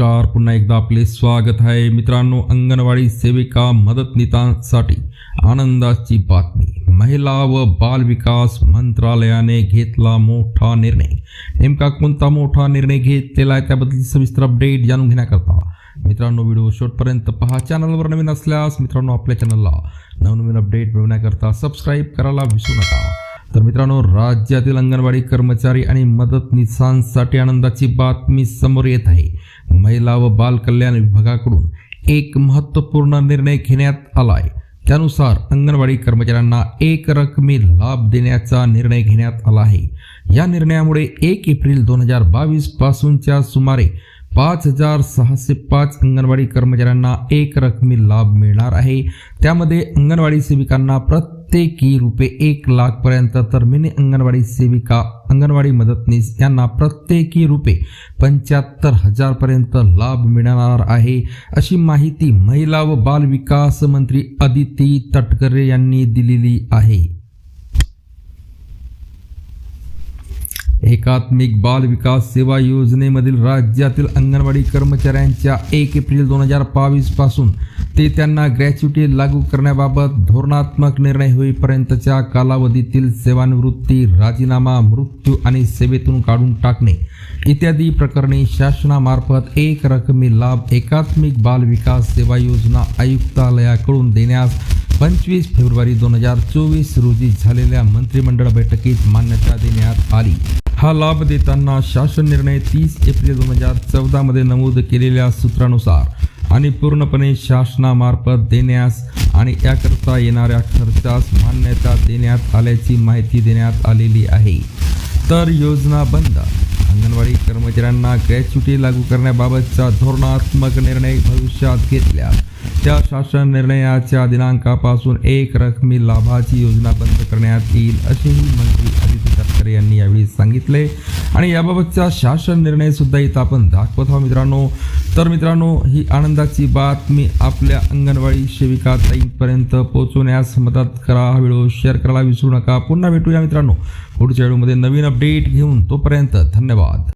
नमस्कार. पुन्हा एकदा आपले स्वागत आहे. मित्रांनो अंगणवाडी सेविका मदतनीतांसाठी आनंदाची बातमी. महिला व बाल विकास मंत्रालयाने घेतला मोठा निर्णय. नेमका कोणता मोठा निर्णय घेतलेला आहे त्याबद्दल सविस्तर अपडेट जाणून घेण्याकरता मित्रांनो व्हिडिओ शेवटपर्यंत पहा. चॅनलवर नवीन असल्यास मित्रांनो आपल्या चॅनलला नवनवीन अपडेट मिळवण्याकरता सबस्क्राईब करायला विसरू नका. तर मित्रांनो राज्यातील अंगणवाडी कर्मचारी आणि मदतनीसांसाठी आनंदाची बातमी समोर येत आहे. महिला व बाल कल्याण विभागाकडून एक महत्त्वपूर्ण निर्णय घेण्यात आला आहे त्यानुसार अंगणवाडी कर्मचाऱ्यांना एक रकमी लाभ देण्याचा निर्णय घेण्यात आला आहे. या निर्णयामुळे एक एप्रिल दोन हजार बावीस पासूनच्या सुमारे पाच हजार सहाशे पाच अंगणवाडी कर्मचाऱ्यांना एक रकमी लाभ मिळणार आहे. त्यामध्ये अंगणवाडी सेविकांना प्रत्येक रुपये एक लाखपर्यंत तर मिनी अंगणवाडी सेविका अंगणवाडी मदतनीस यांना प्रत्येकी रुपये पंच्याहत्तर हजारपर्यंत लाभ मिळणार आहे अशी माहिती महिला व बाल विकास मंत्री अदिती तटकरे यांनी दिलेली आहे. एकात्मिक बाल विकास सेवा योजनेमधील राज्यातील अंगणवाडी कर्मचाऱ्यांच्या एक एप्रिल दोन हजार बावीसपासून ते त्यांना ग्रॅच्युटी लागू करण्याबाबत धोरणात्मक निर्णय होईपर्यंतच्या कालावधीतील सेवानिवृत्ती राजीनामा मृत्यू आणि सेवेतून काढून टाकणे इत्यादी प्रकरणी शासनामार्फत एक रकमी लाभ एकात्मिक बाल विकास सेवा योजना आयुक्तालयाकडून देण्यास पंचवीस फेब्रुवारी दोन हजार चोवीस रोजी झालेल्या मंत्रिमंडळ बैठकीत मान्यता देण्यात आली. हा लाभ देताना शासन निर्णय तीस एप्रिल दोन हजार चौदामध्ये नमूद केलेल्या सूत्रानुसार आणि पूर्णपणे शासनामार्फत देण्यास आणि याकरता येणाऱ्या खर्चास मान्यता देण्यात आल्याची माहिती देण्यात आलेली आहे. तर योजना बंद. अंगणवाडी कर्मचाऱ्यांना ग्रॅच्युटी लागू करण्याबाबतचा धोरणात्मक निर्णय भविष्यात घेतल्या. त्या शासन निर्णयाच्या दिनांकापासून एक रकमी लाभाची योजना बंद करण्यात येईल असेही मंत्री आदित्य तटकरे यांनी यावेळी सांगितले. आणि याबाबतचा शासन निर्णय सुद्धा इथं आपण दाखवत आहोत मित्रांनो. तर मित्रांनो ही आनंदाची बातमी आपल्या अंगणवाडी सेविका ताईंपर्यंत पोहोचवण्यास मदत करा. हा व्हिडिओ शेअर करायला विसरू नका. पुन्हा भेटूया मित्रांनो. पुढच्या व्हिडिओमध्ये नवीन अपडेट घेऊन तोपर्यंत धन्यवाद.